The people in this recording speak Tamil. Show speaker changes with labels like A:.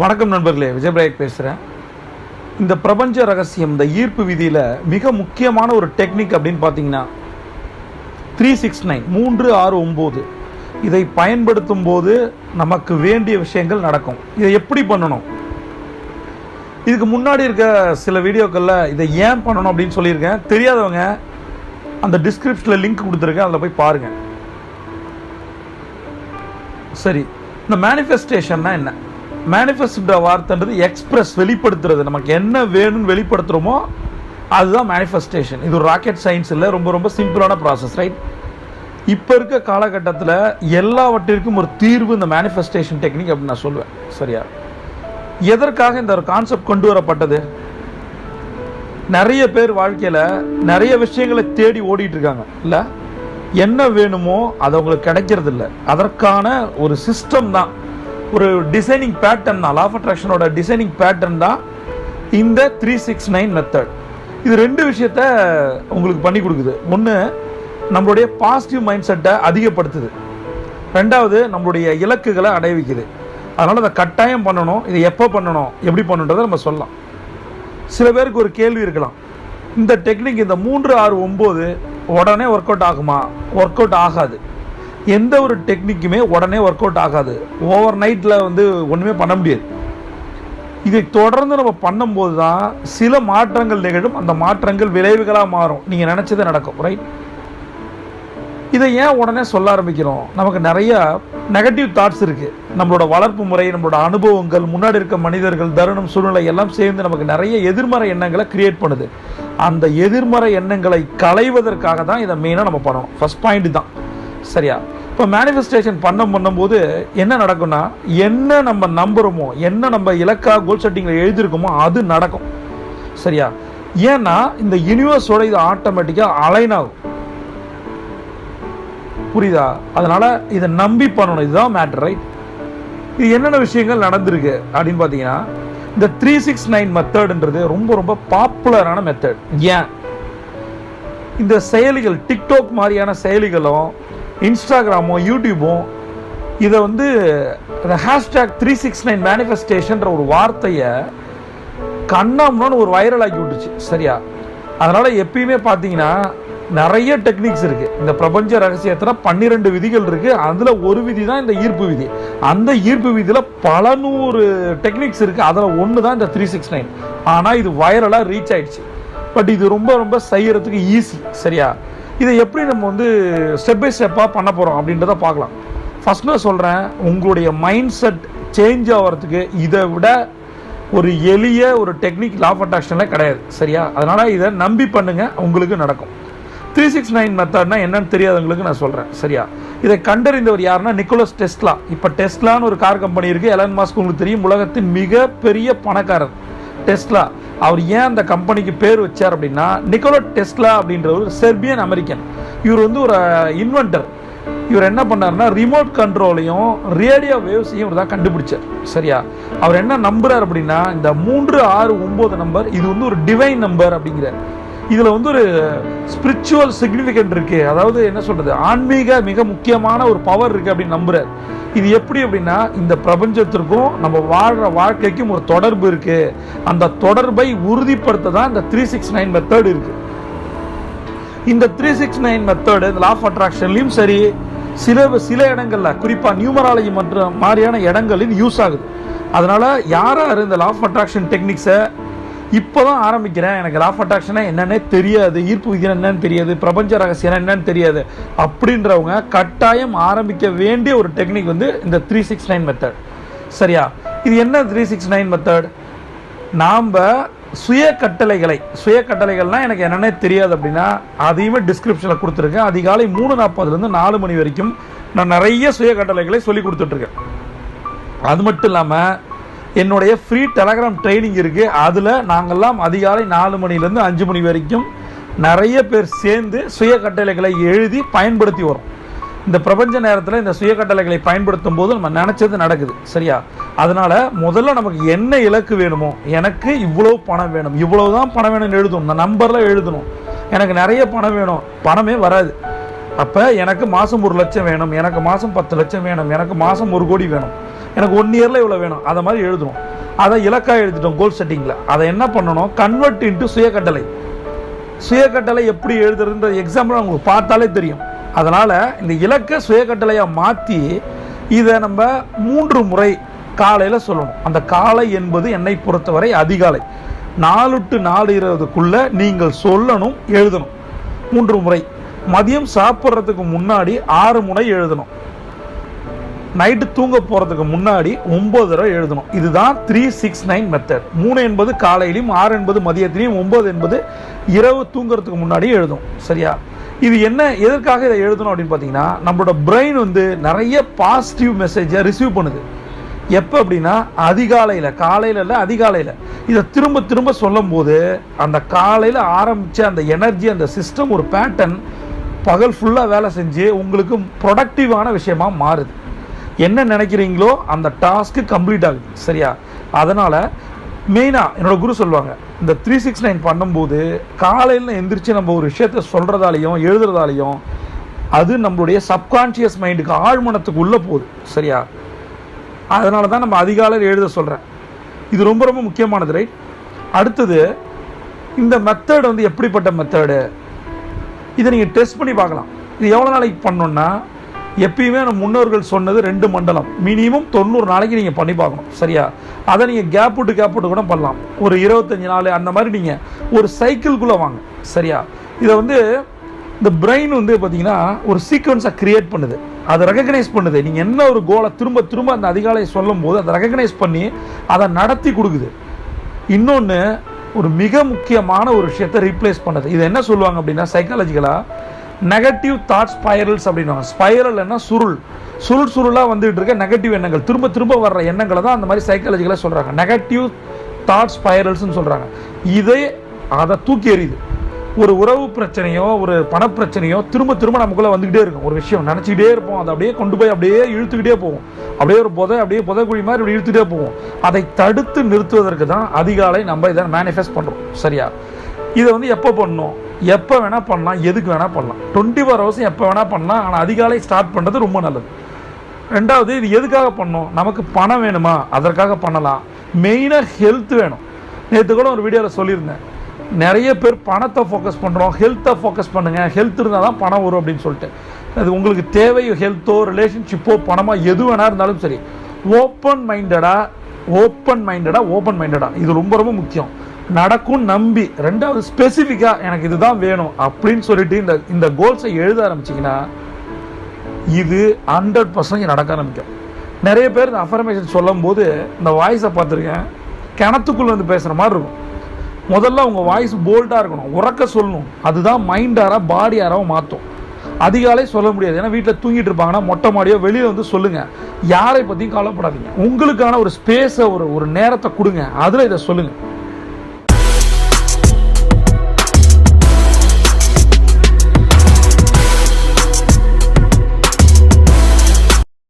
A: வணக்கம் நண்பர்களே விஜயபிரேக் பேசுகிறேன் இந்த பிரபஞ்ச ரகசியம் இந்த ஈர்ப்பு விதியில் மிக முக்கியமான ஒரு டெக்னிக் அப்படின்னு பார்த்தீங்கன்னா த்ரீ சிக்ஸ் நைன் மூன்று ஆறு ஒம்பது இதை பயன்படுத்தும் போது நமக்கு வேண்டிய விஷயங்கள் நடக்கும். இதை எப்படி பண்ணணும்? இதுக்கு முன்னாடி இருக்க சில வீடியோக்களில் இதை ஏன் பண்ணணும் அப்படின்னு சொல்லியிருக்கேன். தெரியாதவங்க அந்த டிஸ்கிரிப்ஷனில் லிங்க் கொடுத்துருக்கேன் அதில் போய் பாருங்கள் சரி இந்த மேனிஃபெஸ்டேஷன்னா என்ன? மேனிஃபெஸ்ட்ன்ற வார்த்தைன்றது எக்ஸ்பிரஸ் வெளிப்படுத்துறது. நமக்கு என்ன வேணும்னு வெளிப்படுத்துகிறோமோ அதுதான் மேனிஃபெஸ்டேஷன் இது ஒரு ராக்கெட் சயின்ஸ் இல்லை ரொம்ப ரொம்ப சிம்பிளான ப்ராசஸ் ரைட் இப்போ இருக்க காலகட்டத்தில் எல்லாவற்றிற்கும் ஒரு தீர்வு இந்த மேனிஃபெஸ்டேஷன் டெக்னிக் அப்படின்னு நான் சொல்லுவேன் சரியா? எதற்காக இந்த ஒரு கான்செப்ட் கொண்டு வரப்பட்டது? நிறைய பேர் வாழ்க்கையில் நிறைய விஷயங்களை தேடி ஓடிட்டு இருக்காங்க இல்லை? என்ன வேணுமோ அது அவங்களுக்கு கிடைக்கிறது இல்லை அதற்கான ஒரு சிஸ்டம் தான். ஒரு டிசைனிங் பேட்டர்ன் தான். லாஃப் அட்ராக்ஷனோட டிசைனிங் பேட்டர்ன் தான் இந்த த்ரீ சிக்ஸ் நைன் மெத்தட் இது ரெண்டு விஷயத்த உங்களுக்கு பண்ணி கொடுக்குது. ஒன்று நம்மளுடைய பாசிட்டிவ் மைண்ட் செட்டை அதிகப்படுத்துது. ரெண்டாவது நம்மளுடைய இலக்குகளை அடைவிக்குது. அதனால் அதை கட்டாயம் பண்ணணும். இதை எப்போ பண்ணணும்? எப்படி பண்ணணுன்றதை நம்ம சொல்லலாம். சில பேருக்கு ஒரு கேள்வி இருக்கலாம். இந்த டெக்னிக் இந்த மூன்று ஆறு ஒம்பது உடனே ஒர்க் அவுட் ஆகுமா? ஒர்க் அவுட் ஆகாது. எந்த ஒரு டெக்னிக்குமே உடனே ஒர்க் அவுட் ஆகாது. ஓவர் நைட்டில் வந்து ஒன்றுமே பண்ண முடியாது. இதை தொடர்ந்து நம்ம பண்ணும்போது தான் சில மாற்றங்கள் நிகழும். அந்த மாற்றங்கள் விளைவுகளாக மாறும். நீங்கள் நினச்சது நடக்கும் ரைட் இதை ஏன் உடனே சொல்ல ஆரம்பிக்கிறோம்? நமக்கு நிறைய நெகட்டிவ் தாட்ஸ் இருக்குது நம்மளோட வளர்ப்பு முறை நம்மளோட அனுபவங்கள் முன்னாடி இருக்க மனிதர்கள் தருணம் சூழ்நிலை எல்லாம் சேர்ந்து நமக்கு நிறைய எதிர்மறை எண்ணங்களை கிரியேட் பண்ணுது. அந்த எதிர்மறை எண்ணங்களை களைவதற்காக தான் இதை மெயினாக நம்ம பண்ணணும். ஃபஸ்ட் பாயிண்ட் தான். சரியா? இப்போ மேனிஃபெஸ்டேஷன் பண்ண பண்ணும்போது என்ன நடக்கும்னா என்ன நம்ம நம்புகிறோமோ என்ன நம்ம இலக்காக கோல் செட்டிங்கில் எழுதியிருக்கோமோ அது நடக்கும். சரியா? ஏன்னா இந்த யூனிவர்ஸோட இது ஆட்டோமேட்டிக்காக அலைன் ஆகும். புரியுதா? அதனால் இதை நம்பி பண்ணணும். இதுதான் மேட்ரு ரைட் இது என்னென்ன விஷயங்கள் நடந்திருக்கு அப்படின்னு பார்த்தீங்கன்னா இந்த த்ரீ சிக்ஸ் நைன் மெத்தட்ன்றது ரொம்ப ரொம்ப பாப்புலரான மெத்தட் ஏன்? இந்த செயலிகள் டிக்டாக் மாதிரியான செயலிகளும் இன்ஸ்டாகிராமும் யூடியூபும் இதை வந்து இந்த ஹேஷ்டேக் த்ரீ சிக்ஸ் நைன் மேனிஃபெஸ்டேஷன்ற ஒரு வார்த்தையை கண்ணாம்னு ஒரு வைரல் ஆக்கி விட்டுச்சு. சரியா? அதனால் எப்பயுமே பார்த்தீங்கன்னா நிறைய டெக்னிக்ஸ் இருக்குது இந்த பிரபஞ்ச ரகசியத்தில் பன்னிரெண்டு விதிகள் இருக்குது அதில் ஒரு விதி தான் இந்த ஈர்ப்பு விதி. அந்த ஈர்ப்பு விதியில் பல நூறு டெக்னிக்ஸ் இருக்குது அதில் ஒன்று தான் இந்த த்ரீ சிக்ஸ் நைன் ஆனால் இது வைரலாக ரீச் ஆயிடுச்சு. பட் இது ரொம்ப ரொம்ப செய்கிறதுக்கு ஈஸி சரியா? இதை எப்படி நம்ம வந்து ஸ்டெப் பை ஸ்டெப்பாக பண்ண போகிறோம் அப்படின்றத பார்க்கலாம். ஃபர்ஸ்ட் நான் சொல்கிறேன் உங்களுடைய மைண்ட் செட் சேஞ்ச் ஆகிறதுக்கு இதை விட ஒரு எளிய ஒரு டெக்னிக் லாஃப் அட்ராக்ஷனில் கிடையாது சரியா? அதனால் இதை நம்பி பண்ணுங்கள் உங்களுக்கு நடக்கும். த்ரீ சிக்ஸ் நைன் மெத்தட்னா என்னன்னு தெரியாதவங்களுக்கு நான் சொல்கிறேன் சரியா? இதை கண்டறிந்தவர் யாருன்னா நிக்கோலஸ் டெஸ்லா. இப்போ டெஸ்லான்னு ஒரு கார் கம்பெனி இருக்குது எலன் மாஸ்க் உங்களுக்கு தெரியும் உலகத்தின் மிகப்பெரிய பணக்காரர். டெஸ்லா. அவர் ஏன் அந்த கம்பெனிக்கு பேர் வச்சார் அப்படின்னா நிக்கோலோ டெஸ்லா அப்படின்ற ஒரு செர்பியன் அமெரிக்கன். இவர் வந்து ஒரு இன்வென்டர் இவர் என்ன பண்ணாருன்னா ரிமோட் கண்ட்ரோலையும் ரேடியோ வேவ்ஸையும் இவர் தான் கண்டுபிடிச்சார். சரியா? அவர் என்ன நம்புறார் அப்படின்னா இந்த மூன்று ஆறு ஒம்பது நம்பர் இது வந்து ஒரு டிவைன் நம்பர் அப்படிங்கிறார். இதில் வந்து ஒரு ஸ்பிரிச்சுவல் சிக்னிஃபிகண்ட் இருக்குது அதாவது என்ன சொல்கிறது ஆன்மீக மிக முக்கியமான ஒரு பவர் இருக்குது அப்படின்னு நம்புகிறார் இது எப்படி அப்படின்னா இந்த பிரபஞ்சத்திற்கும் நம்ம வாழ்கிற வாழ்க்கைக்கும் ஒரு தொடர்பு இருக்குது அந்த தொடர்பை உறுதிப்படுத்த தான் இந்த த்ரீ சிக்ஸ் நைன் மெத்தேடு இருக்குது இந்த த்ரீ சிக்ஸ் நைன் மெத்தேடு இந்த லாஃப் அட்ராக்ஷன்லையும் சரி சில சில இடங்களில் குறிப்பாக நியூமராலஜி மற்ற மாதிரியான இடங்களில் யூஸ் ஆகுது. அதனால் யாராரு இந்த லாஃப் அட்ராக்ஷன் டெக்னிக்ஸை இப்போ தான் ஆரம்பிக்கிறேன். எனக்கு லாஃப் அட்ராக்ஷனாக என்னென்னே தெரியாது. ஈர்ப்பு விதி என்னன்னு தெரியாது. பிரபஞ்ச ரகசியம் என்னன்னு தெரியாது. அப்படின்றவங்க கட்டாயம் ஆரம்பிக்க வேண்டிய ஒரு டெக்னிக் வந்து இந்த த்ரீ சிக்ஸ் நைன் மெத்தட் சரியா? இது என்ன த்ரீ சிக்ஸ் நைன் மெத்தட் நாம் சுய கட்டளைகளை சுய கட்டளைகள்னால் எனக்கு என்னன்னே தெரியாது அப்படின்னா அதையுமே டிஸ்கிரிப்ஷனில் கொடுத்துருக்கேன். அதிகாலை மூணு நாற்பதுலேருந்து நாலு மணி வரைக்கும் நான் நிறைய சுய கட்டளைகளை சொல்லி கொடுத்துட்ருக்கேன் அது மட்டும் இல்லாமல் என்னுடைய ஃப்ரீ டெலகிராம் ட்ரைனிங் இருக்குது அதில் நாங்கள்லாம் அதிகாலை நாலு மணிலேருந்து அஞ்சு மணி வரைக்கும் நிறைய பேர் சேர்ந்து சுய கட்டளைகளை எழுதி பயன்படுத்தி வரோம். இந்த பிரபஞ்ச நேரத்தில் இந்த சுய கட்டளைகளை பயன்படுத்தும் போது நம்ம நினச்சது நடக்குது. சரியா? அதனால் முதல்ல நமக்கு என்ன இலக்கு வேணுமோ எனக்கு இவ்வளோ பணம் வேணும் இவ்வளோ தான் பணம் வேணும்னு எழுதணும். இந்த நம்பரில் எழுதணும். எனக்கு நிறைய பணம் வேணும். பணமே வராது. அப்போ எனக்கு மாதம் ஒரு லட்சம் வேணும் எனக்கு மாதம் பத்து லட்சம் வேணும் எனக்கு மாதம் ஒரு கோடி வேணும். எனக்கு ஒன் இயரில் இவ்வளோ வேணும். அதை மாதிரி எழுதணும் அதை இலக்காக எழுதிட்டோம் கோல் செட்டிங்கில் அதை என்ன பண்ணணும்? Convert into சுயக்கட்டளை. சுயக்கட்டளை எப்படி எழுதுறதுன்ற எக்ஸாம்பிள் உங்களுக்கு பார்த்தாலே தெரியும். அதனால் இந்த இலக்கை சுயக்கட்டளையாக மாற்றி இதை நம்ம மூன்று முறை காலையில் சொல்லணும். அந்த காலை என்பது என்னை பொறுத்தவரை அதிகாலை. நாலு டு நாலு இருபதுக்குள்ளே நீங்கள் சொல்லணும் எழுதணும். மூன்று முறை. மதியம் சாப்பிட்றதுக்கு முன்னாடி ஆறு முறை எழுதணும். நைட்டு தூங்க போகிறதுக்கு முன்னாடி ஒம்பது தடவை எழுதணும். இதுதான் த்ரீ சிக்ஸ் நைன் மெத்தட் மூணு என்பது காலையிலையும் ஆறு என்பது மதியத்திலையும் ஒம்பது என்பது இரவு தூங்குறதுக்கு முன்னாடி எழுதணும் சரியா? இது என்ன எதற்காக இதை எழுதணும் அப்படின்னு பார்த்தீங்கன்னா நம்மளோட பிரெயின் வந்து நிறைய பாசிட்டிவ் மெசேஜை ரிசீவ் பண்ணுது. எப்போ அப்படின்னா அதிகாலையில் காலையில் இல்லை அதிகாலையில். இதை திரும்ப திரும்ப சொல்லும்போது அந்த காலையில் ஆரம்பித்த அந்த எனர்ஜி அந்த சிஸ்டம் ஒரு பேட்டர்ன் பகல் ஃபுல்லாக வேலை செஞ்சு உங்களுக்கு ப்ரொடக்டிவான விஷயமாக மாறுது. என்ன நினைக்கிறீங்களோ அந்த டாஸ்க்கு கம்ப்ளீட் ஆகுது. சரியா? அதனால் மெயினாக என்னோடய குரு சொல்லுவாங்க இந்த த்ரீ சிக்ஸ் நைன் பண்ணும்போது காலையில் எந்திரிச்சு நம்ம ஒரு விஷயத்த சொல்கிறதாலையும் எழுதுறதாலையும் அது நம்மளுடைய சப்கான்ஷியஸ் மைண்டுக்கு ஆழ்மனத்துக்கு உள்ளே போகுது. சரியா? அதனால தான் நம்ம அதிகாலையில் எழுத சொல்கிறேன் இது ரொம்ப ரொம்ப முக்கியமானது ரைட் அடுத்தது இந்த மெத்தட் வந்து எப்படிப்பட்ட மெத்தடு இதை நீங்கள் டெஸ்ட் பண்ணி பார்க்கலாம். இது எவ்வளோ நாளைக்கு பண்ணோன்னா எப்பயுமே நம்ம முன்னோர்கள் சொன்னது ரெண்டு மண்டலம். மினிமம் தொண்ணூறு நாளைக்கு நீங்கள் பண்ணி பார்க்கணும். சரியா? அதை நீங்கள் கேப் விட்டு கேப் விட்டு கூட பண்ணலாம். ஒரு இருபத்தஞ்சி நாள் அந்த மாதிரி நீங்கள் ஒரு சைக்கிள்குள்ளே வாங்க. சரியா? இதை வந்து இந்த பிரெயின் வந்து பார்த்தீங்கன்னா ஒரு சீக்வன்ஸை கிரியேட் பண்ணுது. அதை ரெகக்னைஸ் பண்ணுது. நீங்கள் என்ன ஒரு கோலை திரும்ப திரும்ப அந்த அதிகாலையை சொல்லும் போது அதை ரெகக்னைஸ் பண்ணி அதை நடத்தி கொடுக்குது. இன்னொன்று ஒரு மிக முக்கியமான ஒரு விஷயத்தை ரீப்ளேஸ் பண்ணுது. இது என்ன சொல்லுவாங்க அப்படின்னா சைக்காலஜிக்கலாக நெகட்டிவ் தாட் ஸ்பைரல்ஸ் அப்படின்வாங்க ஸ்பைரல்னா சுருள். சுருள் சுருளாக வந்துட்டு இருக்க நெகட்டிவ் எண்ணங்கள். திரும்ப திரும்ப வர்ற எண்ணங்களை தான் அந்த மாதிரி சைக்காலஜிக்கலாக சொல்கிறாங்க நெகட்டிவ் தாட் ஸ்பைரல்ஸ்னு சொல்கிறாங்க இதே அதை தூக்கி எறியுது. ஒரு உறவு பிரச்சனையோ ஒரு பணப்பிரச்சனையோ திரும்ப திரும்ப நமக்குள்ளே வந்துக்கிட்டே இருக்கும். ஒரு விஷயம் நினச்சிக்கிட்டே இருப்போம். அதை அப்படியே கொண்டு போய் அப்படியே இழுத்துக்கிட்டே போவோம். அப்படியே ஒரு புதை அப்படியே புதைக்குழி மாதிரி இப்படி இழுத்துகிட்டே போவோம். அதை தடுத்து நிறுத்துவதற்கு தான் அதிகாலை நம்ம இதை மேனிஃபெஸ்ட் பண்ணுறோம் சரியா? இதை வந்து எப்போ பண்ணணும்? எப்போ வேணால் பண்ணலாம் எதுக்கு வேணால் பண்ணலாம். டுவெண்ட்டி ஃபோர் ஹவர்ஸும் எப்போ வேணால் பண்ணலாம் ஆனால் அதிகாலை ஸ்டார்ட் பண்ணுறது ரொம்ப நல்லது. ரெண்டாவது இது எதுக்காக பண்ணோம்? நமக்கு பணம் வேணுமா? அதற்காக பண்ணலாம். மெயினாக ஹெல்த் வேணும். நேற்று கூட ஒரு வீடியோவில் சொல்லியிருந்தேன். நிறைய பேர் பணத்தை ஃபோக்கஸ் பண்ணுறோம் ஹெல்த்தை ஃபோக்கஸ் பண்ணுங்கள் ஹெல்த் இருந்தால் தான் பணம் வரும் அப்படின்னு சொல்லிட்டு. அது உங்களுக்கு தேவை ஹெல்த்தோ ரிலேஷன்ஷிப்போ பணமோ எது வேணா இருந்தாலும் சரி. ஓப்பன் மைண்டடாக ஓப்பன் மைண்டடாக ஓப்பன் மைண்டடாக இது ரொம்ப ரொம்ப முக்கியம். நடக்கும் நம்பி ரெண்டாவது ஸ்பெசிஃபிக்காக எனக்கு இதுதான் வேணும் அப்படின்னு சொல்லிட்டு இந்த இந்த கோல்ஸை எழுத ஆரம்பிச்சிங்கன்னா இது ஹண்ட்ரட் பர்சன்ட் நடக்க ஆரம்பிக்கும். நிறைய பேர் இந்த அஃபர்மேஷன் சொல்லும் போது இந்த வாய்ஸை பார்த்துருக்கேன் கிணத்துக்குள்ள வந்து பேசுகிற மாதிரி இருக்கும். முதல்ல உங்கள் வாய்ஸ் போல்டாக இருக்கணும் உறக்க சொல்லணும். அதுதான் மைண்டாராக பாடியாராக மாற்றும் அதிகாலை சொல்ல முடியாது. ஏன்னா வீட்டில் தூங்கிட்டு இருப்பாங்கன்னா மொட்டை மாடியோ வெளியில் வந்து சொல்லுங்கள் யாரை பற்றியும் கவலைப்படாதீங்க. உங்களுக்கான ஒரு ஸ்பேஸை ஒரு ஒரு நேரத்தை கொடுங்க. அதில் இதை சொல்லுங்கள்